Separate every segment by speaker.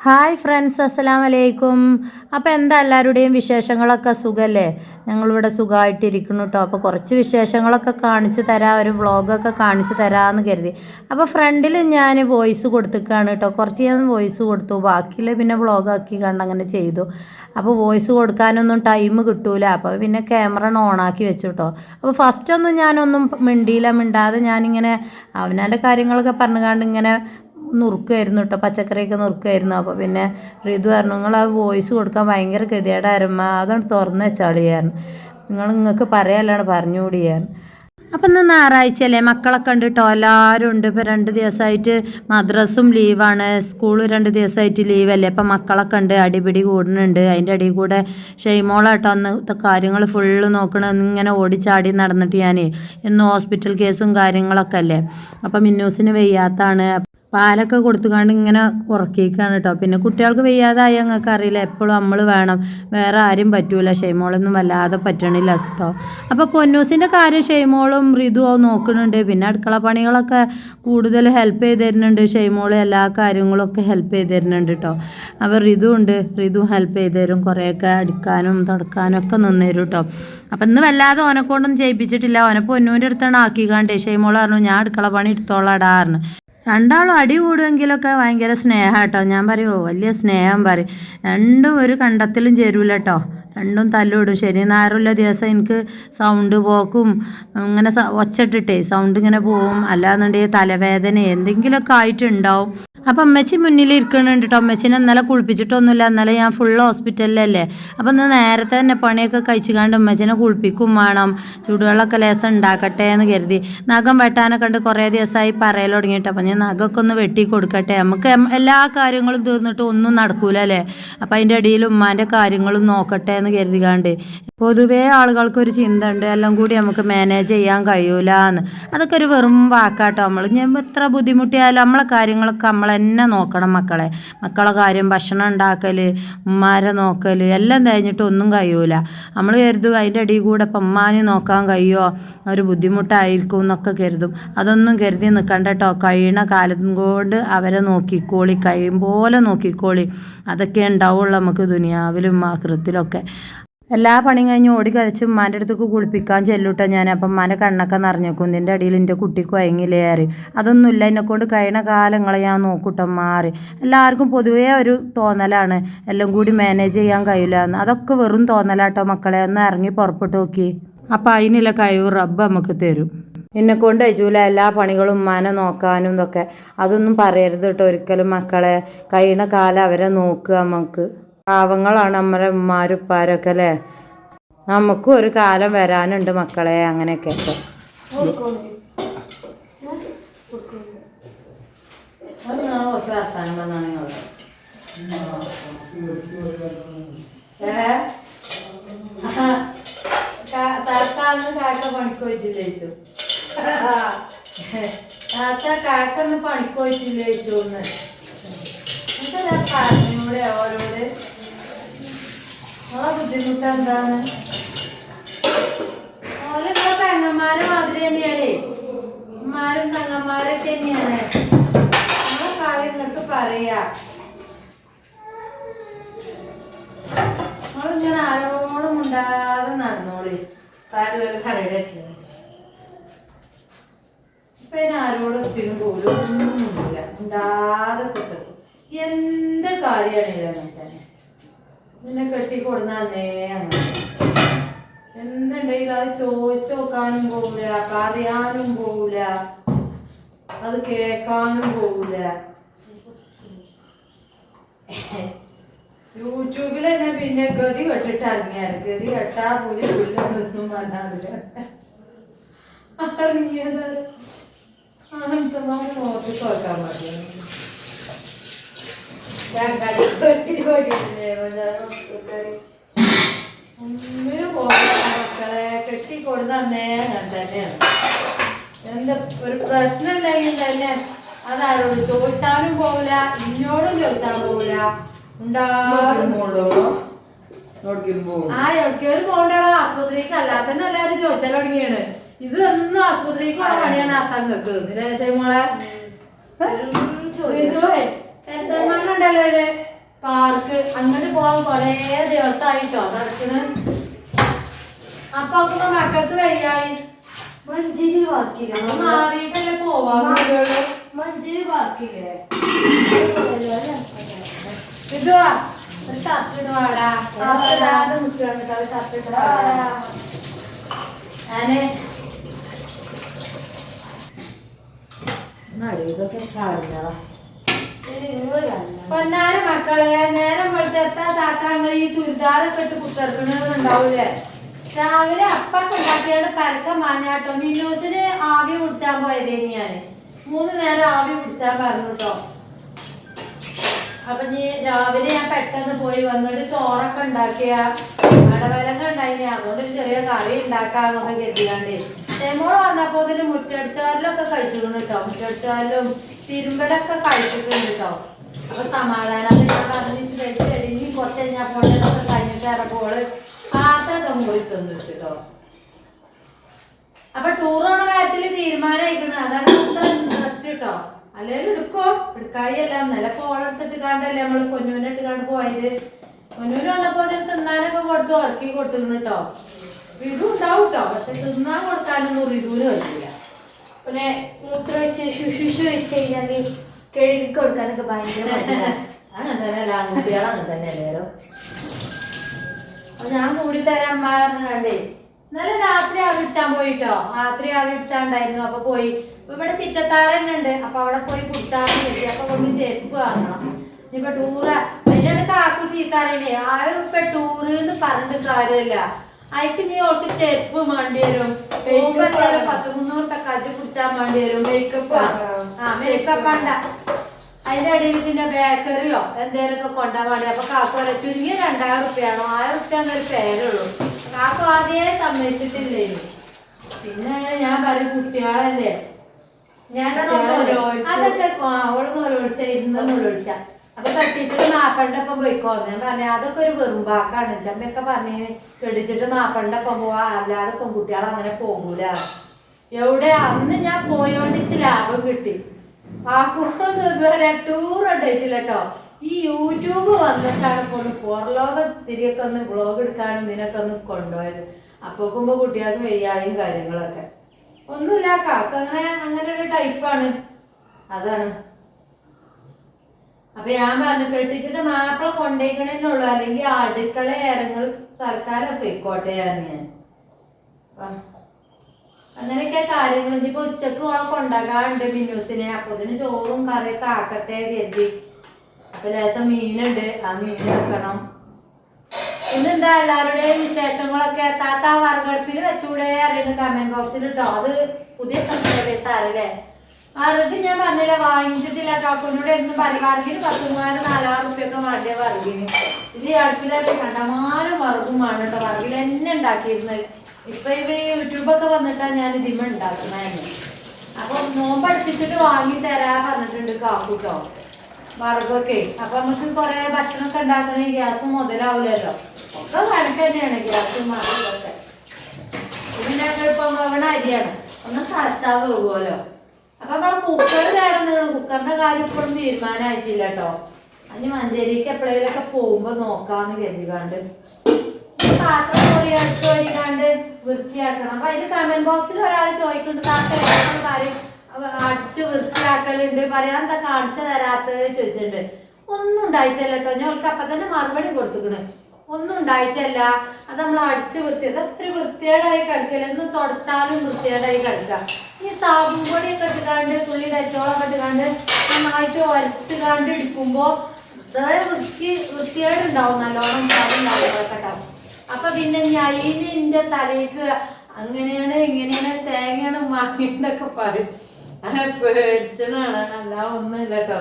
Speaker 1: Hi friends അസ്സലാം വലൈക്കും അപ്പോൾ എന്താ എല്ലാവരുടെയും വിശേഷങ്ങളൊക്കെ സുഖമല്ലേ ഞങ്ങളിവിടെ സുഖമായിട്ടിരിക്കുന്നു കേട്ടോ അപ്പോൾ കുറച്ച് വിശേഷങ്ങളൊക്കെ കാണിച്ച് തരാം ഒരു വ്ളോഗൊക്കെ കാണിച്ച് തരാമെന്ന് കരുതി. അപ്പോൾ ഫ്രണ്ടിൽ ഞാൻ വോയിസ് കൊടുത്തിക്കാണ് കേട്ടോ കുറച്ച് ഞാൻ വോയിസ് കൊടുത്തു. ബാക്കിയിൽ പിന്നെ വ്ളോഗാക്കി കണ്ട് അങ്ങനെ ചെയ്തു. അപ്പോൾ വോയിസ് കൊടുക്കാനൊന്നും ടൈം കിട്ടൂല. അപ്പോൾ പിന്നെ ക്യാമറ ഓണാക്കി വെച്ചു കേട്ടോ അപ്പോൾ ഫസ്റ്റൊന്നും ഞാനൊന്നും മിണ്ടിയില്ല മിണ്ടാതെ ഞാനിങ്ങനെ അവനാന്റെ കാര്യങ്ങളൊക്കെ പറഞ്ഞുകൊണ്ട് ഇങ്ങനെ നുറുക്കുമായിരുന്നു കേട്ടോ പച്ചക്കറിയൊക്കെ നുറുക്കുമായിരുന്നു അപ്പോൾ പിന്നെ ഋതു പറഞ്ഞു നിങ്ങൾ ആ വോയിസ് കൊടുക്കാൻ ഭയങ്കര ഗതികേടായിരുന്നു അതാണ് തുറന്ന് വെച്ചാളിയായിരുന്നു നിങ്ങൾ നിങ്ങൾക്ക് പറയാല്ലാണ് പറഞ്ഞുകൂടിയായിരുന്നു അപ്പം ഇന്ന് ഞായറാഴ്ച അല്ലേ മക്കളൊക്കെ ഉണ്ട് കേട്ടോ എല്ലാവരും ഉണ്ട്. ഇപ്പോൾ രണ്ട് ദിവസമായിട്ട് മദ്രസും ലീവാണ് സ്കൂളും രണ്ട് ദിവസമായിട്ട് ലീവല്ലേ. അപ്പം മക്കളൊക്കെ ഉണ്ട് അടിപിടി കൂടുന്നുണ്ട്. അതിന്റെ അടിയിൽ കൂടെ ഷെയ്മോളാട്ടോ അന്നത്തെ കാര്യങ്ങൾ ഫുള്ള് നോക്കണം ഇങ്ങനെ ഓടിച്ചാടി നടന്നിട്ട് ഞാൻ ഇന്ന് ഹോസ്പിറ്റൽ കേസും കാര്യങ്ങളൊക്കെ അല്ലേ. അപ്പം മിന്നൂസിന് വയ്യാത്താണ് പാലൊക്കെ കൊടുത്തുകൊണ്ട് ഇങ്ങനെ ഉറക്കിക്കാണ് കേട്ടോ. പിന്നെ കുട്ടികൾക്ക് വയ്യാതായി ഞങ്ങൾക്ക് അറിയില്ല. എപ്പോഴും നമ്മൾ വേണം. വേറെ ആരും പറ്റൂല. ഷെയ്മോളൊന്നും വല്ലാതെ പറ്റണില്ല കേട്ടോ. അപ്പോൾ പൊന്നൂസിന്റെ കാര്യം ഷെയ്മോളും മൃദുവോ നോക്കുന്നുണ്ട്. പിന്നെ അടുക്കള പണികളൊക്കെ കൂടുതൽ ഹെൽപ്പ് ചെയ്ത് തരുന്നുണ്ട്. ഷെയ്മോൾ എല്ലാ കാര്യങ്ങളൊക്കെ ഹെൽപ്പ് ചെയ്ത് തരുന്നുണ്ട് കേട്ടോ. അപ്പോൾ ഋതു ഉണ്ട്. ഋതു ഹെൽപ്പ് ചെയ്ത് തരും. കുറേയൊക്കെ അടിക്കാനും തുടക്കാനും ഒക്കെ നിന്ന് തരും കേട്ടോ. അപ്പം ഇന്ന് വല്ലാതെ ഓനെ കൊണ്ടൊന്നും ചെയ്യിപ്പിച്ചിട്ടില്ല. ഓനെ പൊന്നൂന്റെ അടുത്താണ് ആക്കിക്കാണ്ട്. ഷെയ്മോൾ പറഞ്ഞു ഞാൻ അടുക്കള പണി എടുത്തോളാടാറിന് രണ്ടാളും അടി കൂടുമെങ്കിലൊക്കെ ഭയങ്കര സ്നേഹം കേട്ടോ ഞാൻ പറയുമോ വലിയ സ്നേഹം പറയും. രണ്ടും ഒരു കണ്ടത്തിലും ചേരൂല കേട്ടോ രണ്ടും തല്ലിടും ശനി ഞായറുള്ള ദിവസം എനിക്ക് സൗണ്ട് പോക്കും ഇങ്ങനെ ഒച്ചട്ടിട്ടേ സൗണ്ട് ഇങ്ങനെ പോവും. അല്ലാന്നുണ്ടെങ്കിൽ തലവേദന എന്തെങ്കിലുമൊക്കെ ആയിട്ടുണ്ടാവും. അപ്പം അമ്മച്ചി മുന്നിൽ ഇരിക്കുന്നുണ്ട് കേട്ടോ അമ്മച്ചിനെ ഇന്നലെ കുളിപ്പിച്ചിട്ടൊന്നുമില്ല. ഇന്നലെ ഞാൻ ഫുൾ ഹോസ്പിറ്റലിലല്ലേ അപ്പം ഇന്ന് നേരത്തെ തന്നെ പണിയൊക്കെ കഴിച്ചുകാണ്ട് അമ്മച്ചിനെ കുളിപ്പിക്കും വേണം. ചൂടുവെള്ളമൊക്കെ ലേസം ഉണ്ടാക്കട്ടെ എന്ന് കരുതി. നഖം വെട്ടാനൊക്കെ ഉണ്ട് കുറേ ദിവസമായി പറയൽ തുടങ്ങിയിട്ട്. അപ്പം ഞാൻ നഖമൊക്കെ ഒന്ന് വെട്ടി കൊടുക്കട്ടെ. നമുക്ക് എല്ലാ കാര്യങ്ങളും തീർന്നിട്ട് ഒന്നും നടക്കൂല അല്ലേ? അപ്പം അതിന്റെ ഇടയിൽ ഉമ്മാന്റെ കാര്യങ്ങളും നോക്കട്ടെ എന്ന് കരുതികാണ്ട്. പൊതുവേ ആളുകൾക്ക് ഒരു ചിന്ത ഉണ്ട്. എല്ലാം കൂടി നമുക്ക് മാനേജ് ചെയ്യാൻ കഴിയൂല എന്ന് അതൊക്കെ ഒരു വെറും വാക്കാട്ടോ. നമ്മൾ ഞാൻ എത്ര ബുദ്ധിമുട്ടിയാലും നമ്മളെ കാര്യങ്ങളൊക്കെ നമ്മൾ തന്നെ നോക്കണം മക്കളെ. മക്കളെ കാര്യം ഭക്ഷണം ഉണ്ടാക്കൽ ഉമ്മാരെ നോക്കൽ എല്ലാം കഴിഞ്ഞിട്ട് ഒന്നും കഴിയൂല. നമ്മൾ കരുതും അതിന്റെ അടിയിൽ കൂടെ ഇപ്പം ഉമ്മാനെ നോക്കാൻ കഴിയുമോ ഒരു ബുദ്ധിമുട്ടായിരിക്കും എന്നൊക്കെ കരുതും. അതൊന്നും കരുതി നിൽക്കണ്ട കേട്ടോ. കഴിയണ കാലം കൊണ്ട് അവരെ നോക്കിക്കോളി കഴിയും പോലെ നോക്കിക്കോളി. അതൊക്കെ ഉണ്ടാവുള്ളൂ നമുക്ക് ദുനിയാവിലും ആകൃത്തിലൊക്കെ എല്ലാ പണിയും കഴിഞ്ഞ് ഓടി കഴിച്ച് ഉമ്മാന്റെ അടുത്തേക്ക് കുളിപ്പിക്കാൻ ചെല്ലൂട്ടോ ഞാൻ അപ്പം ഉമ്മാന്റെ കണ്ണൊക്കെ നിറഞ്ഞു കുന്നിന്റെ അടിയിൽ എന്റെ കുട്ടിക്ക് വയങ്ങിലേറി അതൊന്നുമില്ല എന്നെക്കൊണ്ട് കഴിയണ കാലങ്ങളെ ഞാൻ നോക്കൂട്ടോ മാറി എല്ലാവർക്കും പൊതുവേ ഒരു തോന്നലാണ്. എല്ലാം കൂടി മാനേജ് ചെയ്യാൻ കഴിയില്ല എന്ന്. അതൊക്കെ വെറും തോന്നലാട്ടോ മക്കളെ. ഒന്ന് ഇറങ്ങി പുറപ്പെട്ടു നോക്കി. അപ്പം അതിനുള്ള കഴിവ് റബ്ബ് നമുക്ക് തരും. എന്നെ കൊണ്ട് അയച്ചൂല എല്ലാ പണികളും ഉമ്മാനെ നോക്കാനും ഇതൊക്കെ. അതൊന്നും പറയരുത് കേട്ടോ ഒരിക്കലും മക്കളെ. കഴിയണ കാലം അവരെ നോക്കുക നമുക്ക്. പാവങ്ങളാണ് നമ്മുടെ ഉമ്മാരുപ്പാരൊക്കെ അല്ലേ? നമുക്കും ഒരു കാലം വരാനുണ്ട് മക്കളെ അങ്ങനെയൊക്കെ. പണിക്കോയിട്ടില്ല താത്ത പണിക്കോയിട്ടില്ല ചോദിച്ചു എന്താ ഞാൻ പറഞ്ഞൂടെ അവരോട് ആ ബുദ്ധിമുട്ട് എന്താണ് ഓലെന്താ പെങ്ങന്മാരെ മാതിരി തന്നെയാണേ ഉമ്മാരും പെങ്ങന്മാരൊക്കെ തന്നെയാണ് നമ്മളെ കാര്യം നിങ്ങൾക്ക് പറയാ നമ്മളിങ്ങനെ ആരോടും ഉണ്ടാതെ നടന്നോളി ഒരു കരയുടെ ഇപ്പൊ ആരോടും ഒത്തിരി പോലും ഒന്നുമില്ല. ഉണ്ടാതെ കിട്ടും എന്ത് കാര്യമാണെങ്കിലും നിന്നെ കെട്ടിക്കൊടുന്നേ എന്തുണ്ടെങ്കിലും അത് ചോദിച്ചു നോക്കാനും പോവില്ല. കറിയാനും പോവില്ല. അത് കേൾക്കാനും പോവില്ല. യൂട്യൂബിൽ തന്നെ പിന്നെ ഗതി കെട്ടിട്ട് ഇറങ്ങിയാൽ ഗതി കെട്ടാ പുലി പുല്ലൊന്നും വരാതില്ല ഇറങ്ങിയത് സമയം നോക്കി നോക്കാൻ മതി ഒന്നിനും പോകില്ല മക്കളെ കെട്ടിക്കൊടുന്നേ ഞാൻ തന്നെയാണ് എന്താ ഒരു പ്രശ്നം ഉണ്ടെങ്കിൽ തന്നെ അതാരോട് ചോദിച്ചാലും പോവില്ല ഇന്നോടും ചോദിച്ചാൽ ഉണ്ടാവും ആ എവിടേക്കൊരു പോകണ്ടോ ആസ്പത്രിക്ക് അല്ലാത്തന്നെ എല്ലാവരും ചോദിച്ചാൽ തുടങ്ങിയാണ്. ഇത് ഒന്നും ആസ്പത്രിക്ക് പോണ പണിയാണ് ആക്കാൻ കേക്ക് മോളെ എത്ര മണ്ണുണ്ടല്ലോ പാർക്ക്. അങ്ങോട്ട് പോകാൻ കുറേ ദിവസമായിട്ടോ നടക്കണ് അപ്പൊ അപ്പൊ മക്കൾക്ക് വരിയായി
Speaker 2: മഞ്ചേരി പാർക്കില്ലേ?
Speaker 1: മാറിയിട്ടല്ലേ പോവാൻ
Speaker 2: മഞ്ചേരി പാർക്കില്ലേ?
Speaker 1: ഇതുവാ. ഒരു ഷർട്ട് ഇടുവാടാ ഷർട്ട് ഇടാ നിൽക്കുകയാണ് കേട്ടോ. ഷർട്ട് ഇടുവാ ഞാൻ ഇതൊക്കെ കളഞ്ഞതാ പൊന്നാര മക്കളെ നേരം വെളുത്തെത്താ താത്താങ്ങൾ ഈ ചുരിദാറൊക്കെ ഇട്ട് കുത്തിറക്കണെന്നുണ്ടാവൂലേ രാവിലെ അപ്പൊക്കെ ഉണ്ടാക്കിയാണ് പരക്കം മാഞ്ഞാട്ടോ മിന്നൂസിന് ആവി പിടിച്ചാൻ പോയതേനി ഞാൻ മൂന്ന് നേരം ആവി പിടിച്ചാൻ പറഞ്ഞു കേട്ടോ അപ്പൊ നീ രാവിലെ ഞാൻ പെട്ടെന്ന് പോയി വന്നൊരു ചോറൊക്കെ ഉണ്ടാക്കിയ അടവരങ്ങ ഉണ്ടായിനി. അതുകൊണ്ട് ഒരു ചെറിയ കറി ഉണ്ടാക്കാന്നൊക്കെ കരുതിയാണ്ട്. തേമോൾ വന്നപ്പോ ഇതിന് മുറ്റടിച്ചാറിലൊക്കെ കഴിച്ചിരുന്നു കേട്ടോ മുറ്റടിച്ചാലും തിരുമ്പലൊക്കെ കഴിച്ചിട്ടുണ്ട് കേട്ടോ അപ്പൊ സമാധാനം ഞാൻ കഴിഞ്ഞിട്ട് ഇറങ്ങോൾ പാത്രമൊക്കെ മൂടി കേട്ടോ അപ്പൊ ടൂറോണ കാര്യത്തിൽ തീരുമാനമായിക്കണ് അതാണ് അത്ര ഇൻട്രസ്റ്റ് കേട്ടോ അല്ലെങ്കിൽ എടുക്കോ? എടുക്കായല്ല നല്ല ഫോൺ എടുത്തിട്ട് കണ്ടല്ലേ നമ്മൾ പൊന്നൂനെ ഇട്ട് കണ്ട് പോയത്. പൊന്നൂന് വന്നപ്പോ അതിന് തിന്നാനൊക്കെ കൊടുത്തു ഉറക്കി കൊടുത്തിരുന്നു കേട്ടോ ഇതും ഉണ്ടാവും കേട്ടോ പക്ഷെ തിന്നാൻ കൊടുക്കാനൊന്നും ഇതുപോലും പറ്റില്ല
Speaker 2: പിന്നെ മൂത്രമൊഴിച്ച് ശുശ്രൂഷ വെച്ച് കഴിഞ്ഞാൽ കഴുകി കൊടുക്കാനൊക്കെ ഭയങ്കര
Speaker 1: ഞാൻ കൂടി തരാൻ കണ്ടേ നല്ല രാത്രി ആവിടിച്ചാൻ പോയിട്ടോ? രാത്രി ആവിടിച്ചാണ്ടായിരുന്നു. അപ്പൊ പോയി. ഇവിടെ ഉണ്ട് അപ്പൊ അവിടെ പോയി കുടിച്ചാന്ന് കിട്ടി അപ്പൊ കൊണ്ട് ചെരുപ്പ് വാങ്ങണം. ഇനിയിപ്പൊ ടൂറ്. അതിനാണ് കാക്കു ചീത്താറേണേ. ആയിരം ഇപ്പൊ ടൂറ് എന്ന് പറഞ്ഞിട്ട് കാര്യമില്ല. അയക്ക് നീ ഓൾക്ക് ചെരുപ്പ് വേണ്ടി വരും. പത്ത് മുന്നൂറ് വേണ്ടി വരും. മേക്കപ്പ് ആ? മേക്കപ്പ് വേണ്ട അതിന്റെ ഇടയിൽ പിന്നെ ബേക്കറിയോ എന്തേലൊക്കെ കൊണ്ടാൻ പാടി അപ്പൊ കാക്കു പറയാം ചുരുങ്ങിയ രണ്ടായിരം റുപ്യാണോ ആയിരം റുപ്യ എന്നൊരു പേരുള്ളൂ. കാക്കു ആദ്യമേ സമ്മതിച്ചിട്ടില്ലേ? പിന്നെ അങ്ങനെ ഞാൻ പറയും കുട്ടികളല്ലേ? ഞാൻ. അതൊക്കെ ആ, അവൾ ഇന്നൊന്നും അപ്പൊ തട്ടിച്ചിട്ട് മാപ്പന്റെ പോയിക്കോ? ഞാൻ പറഞ്ഞു അതൊക്കെ ഒരു വെറും വാക്കാണ്. ചമ്മയൊക്കെ പറഞ്ഞു കെടിച്ചിട്ട് മാപ്പന്റെ ഒപ്പം പോവാ അല്ലാതെ പെൺകുട്ടികൾ അങ്ങനെ പോകൂല എവിടെ? അന്ന് ഞാൻ പോയോണ്ടിച്ച് ലാഭം കിട്ടി. ടൂർ ഉണ്ടായിട്ടില്ല കേട്ടോ ഈ യൂട്യൂബ് വന്നിട്ടാണ് ഇപ്പോൾ പുറലോക തിരിയൊക്കെ ഒന്ന് വ്ളോഗ് എടുക്കാനും ഇതിനൊക്കെ ഒന്ന് കൊണ്ടുപോയത്. അപ്പോക്കുമ്പോ കുട്ടികൾക്ക് വെയ്യായും കാര്യങ്ങളൊക്കെ. ഒന്നുമില്ല കാക്ക അങ്ങനെ അങ്ങനെ ഒരു ടൈപ്പാണ് അതാണ്. അപ്പൊ ഞാൻ പറഞ്ഞു കെട്ടിച്ചിട്ട് മാപ്പിള കൊണ്ടേക്കണേന്നുള്ളൂ അല്ലെങ്കിൽ അടുക്കള ഇറങ്ങൾ തൽക്കാലം പൊയ്ക്കോട്ടെ ഞാൻ. അങ്ങനെയൊക്കെ കാര്യങ്ങൾ. ഇനിയിപ്പോ ഉച്ചയ്ക്ക് ഓണൊക്കെ കൊണ്ടാകാറുണ്ട് മിന്നൂസിനെ. അപ്പൊ ഇതിന് ചോറും കറിയൊക്കെ ആക്കട്ടെ കരുതി. അപ്പൊ ലേശം മീനുണ്ട്. ആ മീൻ വെക്കണം പിന്നെന്താ എല്ലാവരുടെയും വിശേഷങ്ങളൊക്കെ? താത്ത വറുകടുപ്പിൽ വെച്ചൂടെ? അറിയുന്ന കമന്റ് ബോക്സിൽ ഇട്ടോ. അത് പുതിയ ആരല്ലേ വറുത് ഞാൻ പറഞ്ഞില്ല വാങ്ങിച്ചിട്ടില്ല കാക്കോനോട് എന്ന് പറയും വറുകിന് നാലാറ് മൂവായിരം നാലായിരം റുപ്യൊക്കെ വേണ്ടിയ വറുകിന് ഇത് അടുപ്പിലൊക്കെ കണ്ടമാനം വേണം കേട്ടോ. വറുകിൽ തന്നെ ഉണ്ടാക്കിയിരുന്നത്. ഇപ്പൊ ഇവ യൂട്യൂബൊക്കെ വന്നിട്ടാണ് ഞാൻ ഇതിമ ഉണ്ടാക്കുന്നതന്നെ. അപ്പൊ നോമ്പ് അടുപ്പിച്ചിട്ട് വാങ്ങി തരാ പറഞ്ഞിട്ടുണ്ട് കാക്കൂട്ടോ. വറുകൊക്കെ അപ്പൊ നമുക്ക് കുറെ ഭക്ഷണമൊക്കെ ഉണ്ടാക്കണ ഗ്യാസ് മുതലാവില്ലല്ലോ ഒക്കെ കണക്ക് തന്നെയാണ് ഗ്യാസും മറിയൊക്കെ ഇതിനൊക്കെ ഇപ്പൊ അവിടെ അരിയാണ്. ഒന്ന് കച്ചാവ് പോകുമല്ലോ അപ്പൊ നമ്മളെ കുക്കർ കേടുന്നത് കുക്കറിന്റെ കാര്യം ഇപ്പോഴും തീരുമാനമായിട്ടില്ല കേട്ടോ. അതിന് മഞ്ചേരിക്ക് എപ്പോഴേലൊക്കെ പോകുമ്പോ നോക്കാന്ന് കരുതികാണ്ട് പാത്രം വൃത്തിയാക്കണം. അപ്പൊ അതിന്റെ കമന്റ് ബോക്സിൽ ഒരാൾ ചോദിക്കുന്നുണ്ട് അടിച്ച് വൃത്തിയാക്കലുണ്ട്. പറയാൻ എന്താ കാണിച്ചു തരാത്തത്? ചോദിച്ചിട്ടുണ്ട്. ഒന്നും ഉണ്ടായിട്ടല്ല കേട്ടോ. ഞാൻ അവർക്ക് അപ്പൊ തന്നെ മറുപടി കൊടുത്തുക്കണ്. ഒന്നും ഉണ്ടായിട്ടല്ല. അത് നമ്മൾ അടിച്ച് വൃത്തി അതൊക്കെ ഒരു വൃത്തികേടായി കിടക്കില്ല? എന്ന് തുടച്ചാലും വൃത്തികേടായി കിടക്കുക ഈ സാബും പൊടിയൊക്കെ ഇട്ടുകാണ്ട് തുള്ളി ഡെറ്റോളൊക്കെ ഇട്ടുകാണ്ട് നന്നായിട്ട് ഉരച്ച് കാണ്ട് എടുക്കുമ്പോൾ അതായത് വൃത്തി വൃത്തികേടുണ്ടാവും. നല്ലോണം ഉണ്ടാവും കേട്ടോ അപ്പൊ പിന്നെ ഞാൻ ഇതിന്റെ തലേക്ക് അങ്ങനെയാണ് ഇങ്ങനെയാണ് തേങ്ങയാണ് മാങ്ങിയെന്നൊക്കെ പറയും. പേടിച്ചതാണ്. അല്ല ഒന്നുമില്ല കേട്ടോ.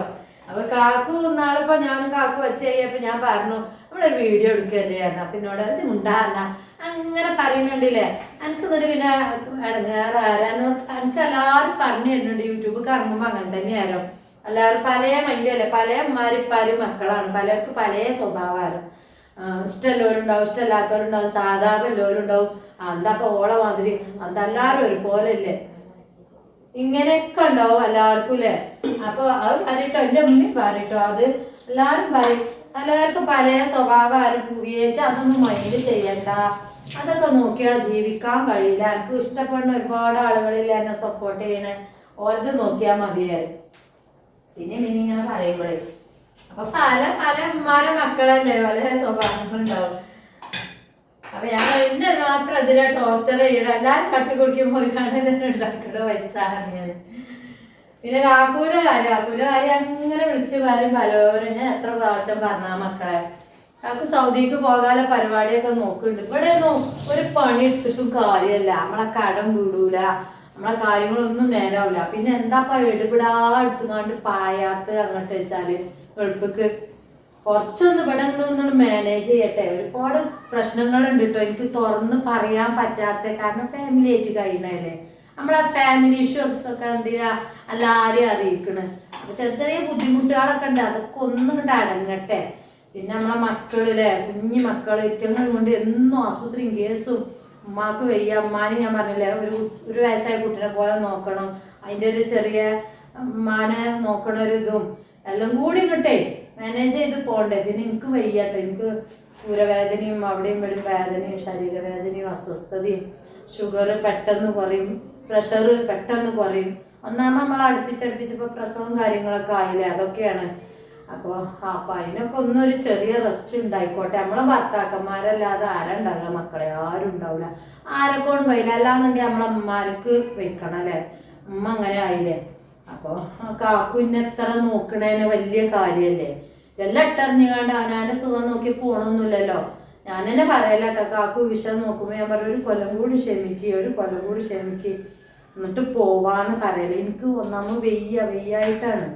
Speaker 1: അപ്പൊ കാക്കു നാളിപ്പോ ഞാനും കാക്കു വെച്ച് കഴിഞ്ഞപ്പോ ഞാൻ പറഞ്ഞു ഇവിടെ ഒരു വീഡിയോ എടുക്കല്ലേ പറഞ്ഞു അപ്പൊ എന്നോട് അത് ഉണ്ടാകുന്ന അങ്ങനെ പറയുന്നുണ്ടല്ലേ. എനിക്ക് എന്നിട്ട് പിന്നെ ഇടങ്ങേറാരോ എനിക്ക് എല്ലാവരും പറഞ്ഞു തരുന്നുണ്ട് യൂട്യൂബ് കറങ്ങുമ്പോ അങ്ങനെ തന്നെയാരോ എല്ലാവരും പല മൈൻഡല്ലേ പല അമ്മമാരിപ്പാരും മക്കളാണ്. പലർക്കും പല സ്വഭാവമാണ് ഇഷ്ടമുള്ളവരുണ്ടാവും ഇഷ്ടമില്ലാത്തവരുണ്ടാവും സാധാരണ എല്ലാവരുണ്ടാവും എന്താ ഇപ്പൊ ഓള മാതിരി? അതെല്ലാവരും ഒരുപോലെ അല്ലേ ഇങ്ങനെയൊക്കെ ഉണ്ടാവും എല്ലാവർക്കും അല്ലേ അപ്പൊ അത് പറയട്ടോ. എന്റെ ഉമ്മി പറയട്ടോ. അത് എല്ലാവരും പറയും. എല്ലാവർക്കും പല സ്വഭാവം ആരും അതൊന്നും മൈൻഡ് ചെയ്യണ്ട. അതൊക്കെ നോക്കിയാൽ ജീവിക്കാൻ കഴിയില്ല. എനിക്ക് ഇഷ്ടപ്പെടുന്ന ഒരുപാട് ആളുകളിൽ എന്നെ സപ്പോർട്ട് ചെയ്യണേ. ഓരത് നോക്കിയാൽ മതിയായി പിന്നെ പിന്നെ ഇങ്ങനെ പറയുമ്പോഴേ. അപ്പൊ പല പല അമ്മമാരും മക്കളല്ലേ പല സ്വഭാവങ്ങളുണ്ടാവും അപ്പൊ ഞാൻ എന്നെ മാത്രം അതിനെ ടോർച്ചർ ചെയ്യണം. എല്ലാരും ചട്ടി കുടിക്കുമ്പോൾ കണ്ണിൽ തന്നെ ഉണ്ടാക്കണ വയസ്സാണ് ഞാൻ. പിന്നെ കാക്കൂരെ കാര്യം കാക്കൂരെ കാര്യം അങ്ങനെ വിളിച്ച് കാര്യം പലവരും. ഞാൻ എത്ര പ്രാവശ്യം പറഞ്ഞാ മക്കളെ? കാക്കു സൗദിക്ക് പോകാനുള്ള പരിപാടിയൊക്കെ നോക്കുന്നുണ്ട്. ഇവിടെ ഒരു പണി എടുത്തിട്ടും കാര്യമല്ല. നമ്മളെ കടം വിടൂല. നമ്മളെ കാര്യങ്ങളൊന്നും നേരാവില്ല. പിന്നെ എന്താ എടുപിടാ എടുത്തുകൊണ്ട് പായാത്ത് അങ്ങോട്ട് വെച്ചാൽ ഗൾഫിക്ക്? കുറച്ചൊന്ന് ഇവിടെ ഒന്ന് മാനേജ് ചെയ്യട്ടെ. ഒരുപാട് പ്രശ്നങ്ങളുണ്ട് കേട്ടോ. എനിക്ക് തുറന്ന് പറയാൻ പറ്റാത്ത കാരണം ഫാമിലി ആയിട്ട് കഴിയണല്ലേ നമ്മളെ ഫാമിലി ഇഷ്യൂസ് ഒക്കെ എന്തിനാ എല്ലാരെയും അറിയിക്കണ്. അപ്പൊ ചെറിയ ചെറിയ ബുദ്ധിമുട്ടുകളൊക്കെ ഉണ്ട്. അതൊക്കെ ഒന്നും അടങ്ങട്ടെ. പിന്നെ നമ്മളെ മക്കളിലെ കുഞ്ഞു മക്കൾ ഇറ്റങ്ങൾ കൊണ്ട് എന്നും ആശുപത്രിയും കേസും ഉമ്മാക്ക് വയ്യ. അമ്മാനെ ഞാൻ പറഞ്ഞില്ലേ ഒരു ഒരു വയസ്സായ കുട്ടീനെ പോലെ നോക്കണം. അതിന്റെ ഒരു ചെറിയ ഉമ്മാനെ നോക്കണ ഒരു ഇതും എല്ലാം കൂടി കിട്ടേ മാനേജ് ചെയ്ത് പോണ്ടേ. പിന്നെ എനിക്ക് വയ്യാട്ടോ എനിക്ക് ദൂരവേദനയും അവിടെയും ഇവിടെയും വേദനയും ശരീരവേദനയും അസ്വസ്ഥതയും ഷുഗർ പെട്ടെന്ന് കുറയും. പ്രഷർ പെട്ടെന്ന് കുറയും. ഒന്നാമത് നമ്മൾ അടുപ്പിച്ചടുപ്പിച്ചപ്പോൾ പ്രസവം കാര്യങ്ങളൊക്കെ ആയില്ലേ അതൊക്കെയാണ്. അപ്പോൾ അപ്പം അതിനൊക്കെ ഒന്നൊരു ചെറിയ റെസ്റ്റ് ഉണ്ടായിക്കോട്ടെ. നമ്മളെ ഭർത്താക്കന്മാരല്ലാതെ ആരുണ്ടാവില്ല മക്കളെ ആരും ഉണ്ടാവില്ല ആരെക്കോണ്ടും കയ്യില്ല അല്ലാന്നുണ്ടെങ്കിൽ നമ്മളെ അമ്മമാർക്ക് വെക്കണം അല്ലേ? ഉമ്മ അങ്ങനെ ആയില്ലേ? അപ്പോൾ കാക്കു ഇന്നെ എത്ര നോക്കണേന് വലിയ കാര്യമല്ലേ എല്ലാം ഇട്ടറിഞ്ഞുകൊണ്ട് അവനാനെ സുഖം നോക്കി പോണൊന്നുമില്ലല്ലോ. ഞാൻ തന്നെ പറയല കേട്ടോ കാക്കു വിഷം നോക്കുമ്പോൾ ഞാൻ പറയും ഒരു കൊല്ലം കൂടി ക്ഷമിക്ക് ഒരു കൊല്ലം കൂടി ക്ഷമിക്ക്. എന്നിട്ട് പോവാന്ന് പറയല. എനിക്ക് ഒന്നാമത് വെയ്യ വെയ്യായിട്ടാണ്.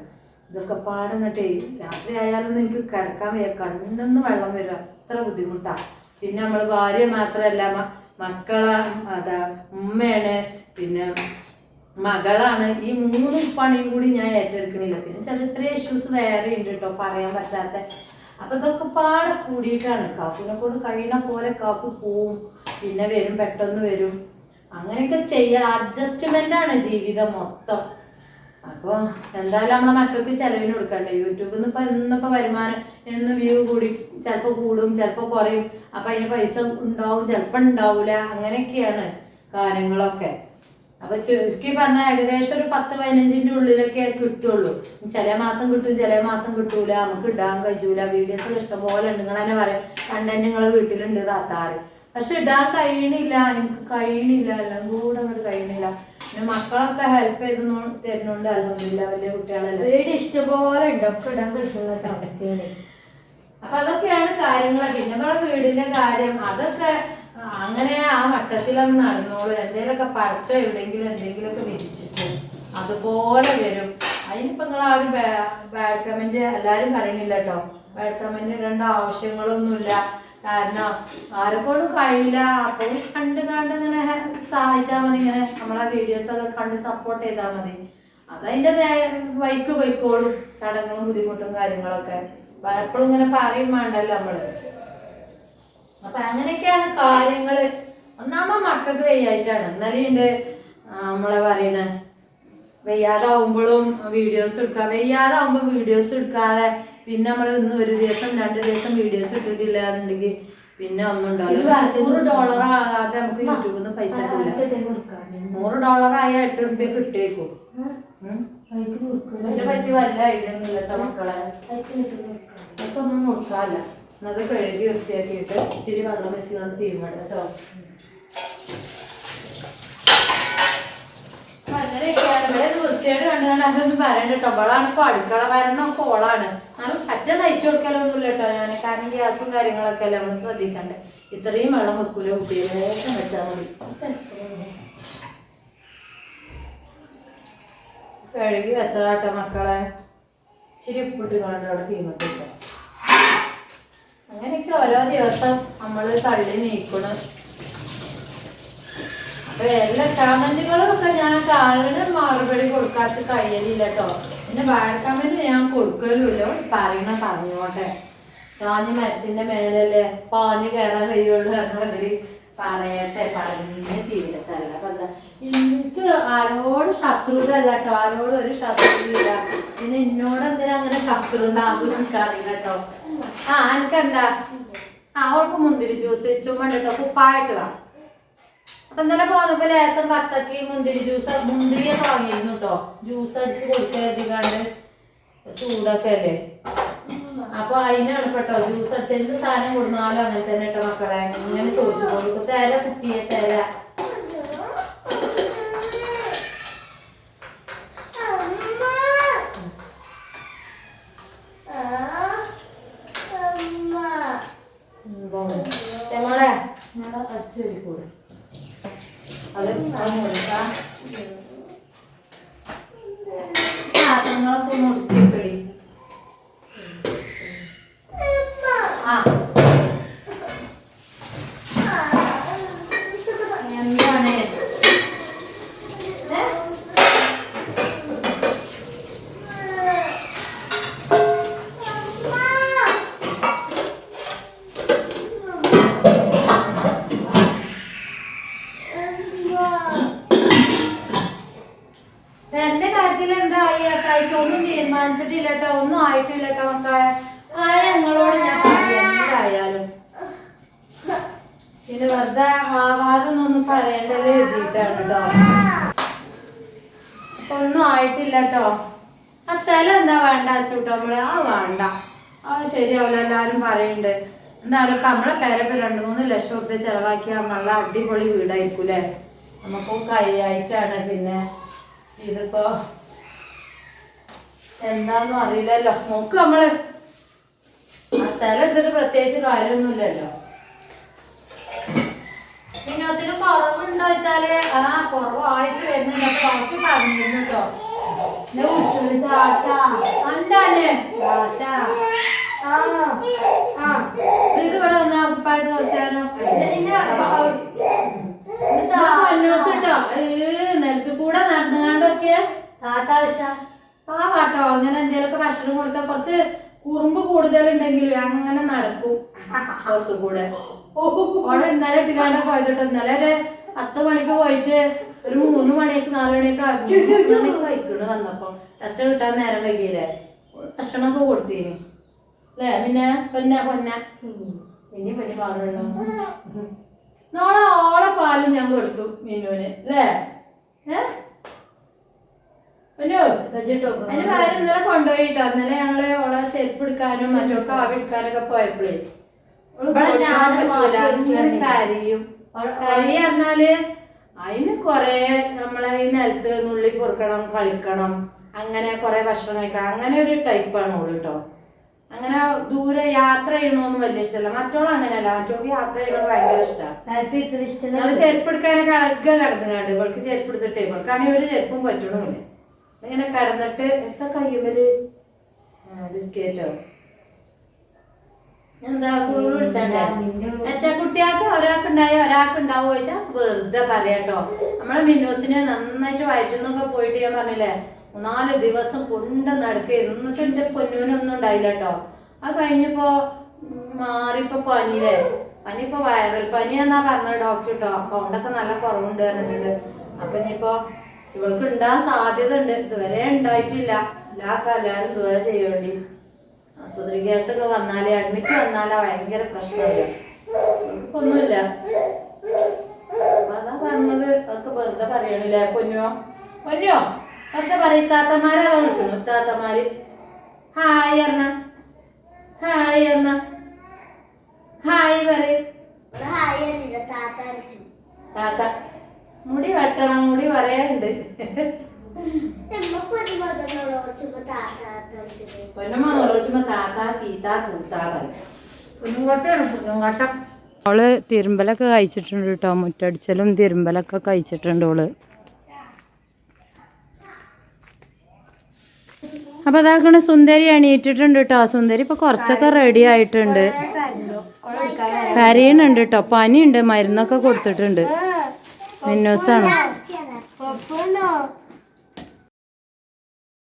Speaker 1: ഇതൊക്കെ പാടുന്നിട്ടേ രാത്രി ആയാലൊന്നും എനിക്ക് കിടക്കാൻ വയ്യ. കണ്ണെന്ന് വെള്ളം വരും. അത്ര ബുദ്ധിമുട്ടാണ് പിന്നെ നമ്മൾ ഭാര്യ മാത്രമല്ല മക്കളെ അതാ ഉമ്മയാണ് പിന്നെ മകളാണ്. ഈ മൂന്ന് പണിയും കൂടി ഞാൻ ഏറ്റെടുക്കണില്ല. പിന്നെ ചെറിയ ചെറിയ ഇഷ്യൂസ് വേറെ ഉണ്ട് കേട്ടോ പറയാൻ പറ്റാത്ത. അപ്പൊ ഇതൊക്കെ പാടെ കൂടിയിട്ടാണ്. കാപ്പിനെ കൊണ്ട് കഴിയണ പോലെ കാപ്പ് പോവും. പിന്നെ വരും പെട്ടെന്ന് വരും. അങ്ങനെയൊക്കെ ചെയ്യാൻ അഡ്ജസ്റ്റ്മെന്റ് ആണ് ജീവിതം മൊത്തം. അപ്പോൾ എന്തായാലും നമ്മളെ മക്കൾക്ക് ചെലവിന് കൊടുക്കണ്ടേ? യൂട്യൂബിൽ നിന്ന് ഇപ്പൊ വരുമാനം എന്ന് വ്യൂ കൂടി. ചിലപ്പോൾ കൂടും ചിലപ്പോൾ കുറയും. അപ്പം അതിന് പൈസ ഉണ്ടാവും ചിലപ്പോൾ ഉണ്ടാവില്ല അങ്ങനെയൊക്കെയാണ് കാര്യങ്ങളൊക്കെ. അപ്പൊ ചുരുക്കി പറഞ്ഞാൽ ഏകദേശം ഒരു പത്ത് പതിനഞ്ചിന്റെ ഉള്ളിലൊക്കെ കിട്ടുള്ളൂ. ചില മാസം കിട്ടും ചില മാസം കിട്ടൂല. നമുക്ക് ഇടാൻ കഴിയൂല. വീഡിയോസ് ഇഷ്ടംപോലെ ഉണ്ട്. നിങ്ങൾ തന്നെ പറയാം കണ്ടന്റ് നിങ്ങളെ വീട്ടിലുണ്ട് താത്താറ്. പക്ഷെ ഇടാൻ കഴിയണില്ല. എനിക്ക് കഴിയണില്ല. എല്ലാം കൂടെ അങ്ങോട്ട് കഴിയണില്ല. പിന്നെ മക്കളൊക്കെ ഹെൽപ്പ് ചെയ്ത് തരുന്നോണ്ട് അല്ലെന്നില്ല വലിയ കുട്ടികളെല്ലാം.
Speaker 2: വീട് ഇഷ്ടംപോലെ ഉണ്ട്. ഒക്കെ ഇടാൻ കഴിച്ചുള്ള അവസ്ഥയാണ്.
Speaker 1: അപ്പൊ അതൊക്കെയാണ് കാര്യങ്ങളൊക്കെ. നമ്മളെ വീടിന്റെ കാര്യം. അതൊക്കെ അങ്ങനെ ആ വട്ടത്തിൽ അങ്ങ് നടന്നോളൂ. എന്തെങ്കിലുമൊക്കെ പഠിച്ചോ എവിടെയെങ്കിലും എന്തെങ്കിലുമൊക്കെ വിധിച്ചിട്ട് അതുപോലെ വരും. അതിനിപ്പോ നിങ്ങൾ ആ ഒരു ബാഡ് കമന്റ് എല്ലാരും പറയണില്ല കേട്ടോ ബാഡ് കമന്റ് ഇടേണ്ട ആവശ്യങ്ങളൊന്നുമില്ല. കാരണം ആരെക്കൊണ്ടും കഴിയില്ല. അപ്പോൾ കണ്ട് കണ്ട് ഇങ്ങനെ സഹായിച്ചാൽ മതി. ഇങ്ങനെ നമ്മളെ വീഡിയോസ് ഒക്കെ കണ്ട് സപ്പോർട്ട് ചെയ്താൽ മതി. അതതിന്റെ വൈക്ക് വൈക്കോളും ചടങ്ങും ബുദ്ധിമുട്ടും കാര്യങ്ങളൊക്കെ. എപ്പോഴും ഇങ്ങനെ പറയും വേണ്ടല്ലോ നമ്മൾ. അപ്പൊ അങ്ങനെയൊക്കെയാണ് കാര്യങ്ങൾ. ഒന്നാമ മക്കൾക്ക് വെയ്യായിട്ടാണ്. എന്നാലുണ്ട് നമ്മളെ പറയണ വെയ്യാതാവുമ്പോഴും വീഡിയോസ് എടുക്കുക വെയ്യാതാവുമ്പോൾ വീഡിയോസ് എടുക്കാതെ പിന്നെ നമ്മൾ ഇന്ന് ഒരു ദിവസം രണ്ട് ദിവസം വീഡിയോസ് ഇട്ടിട്ടില്ല എന്നുണ്ടെങ്കിൽ പിന്നെ ഒന്നും ഉണ്ടാവില്ല. നൂറ് ഡോളർ ആകാതെ നമുക്ക് യൂട്യൂബിൽ നിന്ന് പൈസ നൂറ് ഡോളർ ആയ എട്ട് റുപ്യ കിട്ടിയേക്കും പറ്റി വല്ല ഐഡിയ ഒന്നും ഇല്ലട്ടോ മക്കളെ. ഇതൊക്കെ ഒന്നും നോക്കാല്ല അത് കഴുകി വൃത്തിയാക്കിയിട്ട് ഇത്തിരി വെള്ളം വെച്ച് കൊണ്ട് തീരുമാനം കേട്ടോ. കോളാണ് ഞാൻ കാര്യങ്ങളൊക്കെ ശ്രദ്ധിക്കണ്ടേ? ഇത്രയും വെള്ളം വെക്കൂല കുട്ടിയെ വെച്ചാൽ മതി. കഴുകി വെച്ചതാട്ടോ മക്കളെ. ഇച്ചിരി ഉപ്പിട്ട് കൊണ്ട് അവിടെ അങ്ങനെയൊക്കെ ഓരോ ദിവസം നമ്മൾ തള്ളി നീക്കണം. അപ്പൊ എല്ലാ കമന്റുകളും ഒക്കെ ഞാൻ കാണുന്ന മറുപടി കൊടുക്കാച്ച് കയ്യലില്ല കേട്ടോ പിന്നെ ബാഡ് കമന്റ് ഞാൻ കൊടുക്കലുമില്ല. പറയണ പറഞ്ഞോട്ടെ. ഞാനി മരത്തിന്റെ മേലല്ലേ പാഞ്ഞ് കയറാൻ കഴിയുള്ളൂ എന്നതിൽ പറയട്ടെ പറഞ്ഞ് തീരത്തല്ല. അപ്പൊ എന്താ എനിക്ക് ആരോട് ശത്രുത അല്ല കേട്ടോ ആരോടും ഒരു ശത്രുത പിന്നെ എന്നോട് എന്തിനാ അങ്ങനെ ശത്രുത അതൊന്നും എനിക്കറിയില്ല കേട്ടോ ആ എനിക്കെന്താ? ആ അവൾക്ക് മുന്തിരി ജ്യൂസ് ചുമണ്ട് കേട്ടോ കുപ്പായിട്ട് വാ. അപ്പൊ ഇന്നലെ പോന്നപ്പോ ലേസം പത്തക്ക് മുന്തിരി ജ്യൂസ് മുന്തിരിയൊക്കെ വാങ്ങിയിരുന്നു കേട്ടോ ജ്യൂസ് അടിച്ച് കൊടുക്കാതിക്കാണ്ട് ചൂടൊക്കെ അല്ലേ? അപ്പൊ അതിനാണ് കേട്ടോ ജ്യൂസ് അടിച്ച് എന്ത് സാധനം കൊടുന്നാലും അങ്ങനെ തന്നെ കേട്ടോ മക്കളെ. ഇങ്ങനെ ചോദിച്ചു കൊടുക്കും. തര കുട്ടിയെ തര. അടിച്ചു വരിക്കൂടെ അത് പാത്രങ്ങളൊക്കെ മുറിക്കപ്പെടി ആ എന്താണ് ഏ? എന്റെ കാര്യത്തിൽ എന്തായി കഴിച്ച ഒന്നും തീരുമാനിച്ചിട്ടില്ല കേട്ടോ ഒന്നും ആയിട്ടില്ല കേട്ടോ മക്കളെ ആ ഞങ്ങളോട് ഞാൻ പറയാം എന്തായാലും പിന്നെ വെറുതെ ആവാതൊന്നും പറയേണ്ടത് എഴുതിയിട്ടാണ് കേട്ടോ ഒന്നും ആയിട്ടില്ല കേട്ടോ ആ സ്ഥലം എന്താ വേണ്ട അച്ചൂട്ടോ നമ്മൾ ആ വേണ്ട ആ ശരിയാവില്ല എല്ലാരും പറയുന്നുണ്ട് എന്തായാലും ഇപ്പൊ നമ്മളെ പേരപ്പ രണ്ടു മൂന്ന് ലക്ഷം റുപ്യ ചെലവാക്കിയാൽ നല്ല അടിപൊളി വീടായിരിക്കൂലേ നമുക്ക് കൈയായിട്ടാണ് പിന്നെ ഇതിപ്പോ എന്താന്നും അറിയില്ലല്ലോ. നോക്ക് നമ്മൾ. ആ പ്രത്യേകിച്ച് കാര്യമൊന്നുമില്ലല്ലോ. വിനോസിന് കുറവുണ്ടോ വെച്ചാൽ? ആ കുറവായിട്ട് വരുന്നുണ്ട്. ബാക്കി പറഞ്ഞിരുന്നു കേട്ടോ വിളിച്ചോളി താത്ത ആ ഇത് ഇവിടെ വന്നാ ഉപ്പായിട്ട് കുറച്ചാലോ കേട്ടോ നിലത്ത് കൂടെ നടന്നുകാണ്ടൊക്കെ. താത്ത വെച്ചാ. പാവാട്ടോ അങ്ങനെ എന്തെങ്കിലുമൊക്കെ ഭക്ഷണം കൊടുത്താൽ കുറച്ച് കുറുമ്പ് കൂടുതലുണ്ടെങ്കിലും അങ്ങനെ നടക്കും. പുറത്തു കൂടെ. ഓളെ ഇന്നലെ ഇട്ടിക്കാണ്ട് പോയതോട്ട്. ഇന്നലെ ഒരു പത്ത് മണിക്ക് പോയിട്ട് ഒരു മൂന്ന് മണിയൊക്കെ നാല് മണിയൊക്കെ ആകും കഴിക്കണ് വന്നപ്പോ. ടെസ്റ്റ് കിട്ടാൻ നേരം വൈകിയില്ലേ? ഭക്ഷണമൊക്കെ കൊടുത്തീനി. അല്ലേ പിന്നെ പൊന്ന പൊന്ന. പിന്നെ പൊന്നെ പാടുള്ളൂ. നാളെ ഓളെ പാലും ഞാൻ കൊടുത്തു മിന്നുവിന്. അല്ലേ എന്റെ ഭാര്യ അതിന് പകരം ഇന്നലെ കൊണ്ടുപോയിട്ടോ? ഇന്നലെ ഞങ്ങൾ ഓളെ ചെരുപ്പ് എടുക്കാനും മറ്റൊക്കെ ആവി എടുക്കാനൊക്കെ പോയപ്പോഴേ കരി കരയും. കരയ. പറഞ്ഞാൽ അതിന് കൊറേ നമ്മളെ ഈ നിലത്ത് നുള്ളി പൊറുക്കണം കളിക്കണം അങ്ങനെ കൊറേ ഭക്ഷണം കഴിക്കണം. അങ്ങനെ ഒരു ടൈപ്പാണ് ഓൾ കേട്ടോ അങ്ങനെ ദൂരെ യാത്ര ചെയ്യണോന്നും വലിയ ഇഷ്ടമല്ല മറ്റോളം അങ്ങനെയല്ല. മറ്റോക്ക് യാത്ര ചെയ്യണത് ഭയങ്കര ഇഷ്ടമാണ് ഞങ്ങൾ ചെരുപ്പ് എടുക്കാനൊക്കെ അഴക കിടന്നു കണ്ട് ഇവൾക്ക് ചെരുപ്പ് എടുത്തിട്ടേ ഇവൾക്കാണെങ്കിൽ ഒരു ചെരുപ്പും പറ്റണമില്ല ഇങ്ങനെ കടന്നിട്ട് എത്ര കയ്യുമ്പൽ ബിസ്ക്കേറ്റോ എന്താ വിളിച്ചണ്ടേ എത്ര കുട്ടികൾക്ക് ഒരാൾക്ക് ഉണ്ടായി ഒരാൾക്ക് ഉണ്ടാവും ചോദിച്ചാൽ വെറുതെ പറയാട്ടോ. നമ്മളെ മിന്നൂസിന് നന്നായിട്ട് വയറ്റുന്നൊക്കെ പോയിട്ട് ഞാൻ പറഞ്ഞില്ലേ മൂന്നാൽ ദിവസം കൊണ്ട് നടക്കുകയായിരുന്നു എന്നിട്ട് എന്റെ പൊന്നൂനൊന്നും ഉണ്ടായില്ല കേട്ടോ അത് കഴിഞ്ഞപ്പോ മാറിപ്പോ പനി ഇപ്പൊ വൈറൽ പനി എന്നാ പറഞ്ഞ ഡോക്ടർ കേട്ടോ കൗണ്ടൊക്കെ നല്ല കുറവുണ്ട് പറഞ്ഞിട്ടുണ്ട്. അപ്പൊ ഇനിയിപ്പോ ഇവൾക്ക് ഉണ്ടാൻ സാധ്യത ഉണ്ട്. ഇതുവരെ ഉണ്ടായിട്ടില്ല. എല്ലാ എല്ലാവരും ഇതുവരെ ചെയ്യേണ്ടി. ആസ്പത്രി കേസൊക്കെ വന്നാലേ അഡ്മിറ്റ് വന്നാലാ ഭയങ്കര പ്രശ്നമില്ല ഒന്നുമില്ല അതാ പറഞ്ഞത്. അവർക്ക് വെറുതെ പറയണില്ലേ? പൊന്നോ? പൊന്നോ? വെറുതെ പറയും താത്തമാരെ അതാ വിളിച്ചു താത്തമാര്. ഹായ് അണ്ണ. ഹായ് അണ്ണ. ഹായ് പറയും. താത്ത മുടി വെട്ടണം മുടി പറയാനുണ്ട് അവൾ തിരുമ്പലൊക്കെ കഴിച്ചിട്ടുണ്ട് കേട്ടോ മുറ്റടിച്ചലും തിരുമ്പലൊക്കെ കഴിച്ചിട്ടുണ്ട് അവൾ അപ്പോൾ അതാക്കണ സുന്ദരി എണീറ്റിട്ടുണ്ട് കേട്ടോ സുന്ദരി ഇപ്പൊ കുറച്ചൊക്കെ റെഡി ആയിട്ടുണ്ട്. കരയണുണ്ട് കേട്ടോ പനിയുണ്ട് മരുന്നൊക്കെ കൊടുത്തിട്ടുണ്ട്. മിന്നോസാണോ.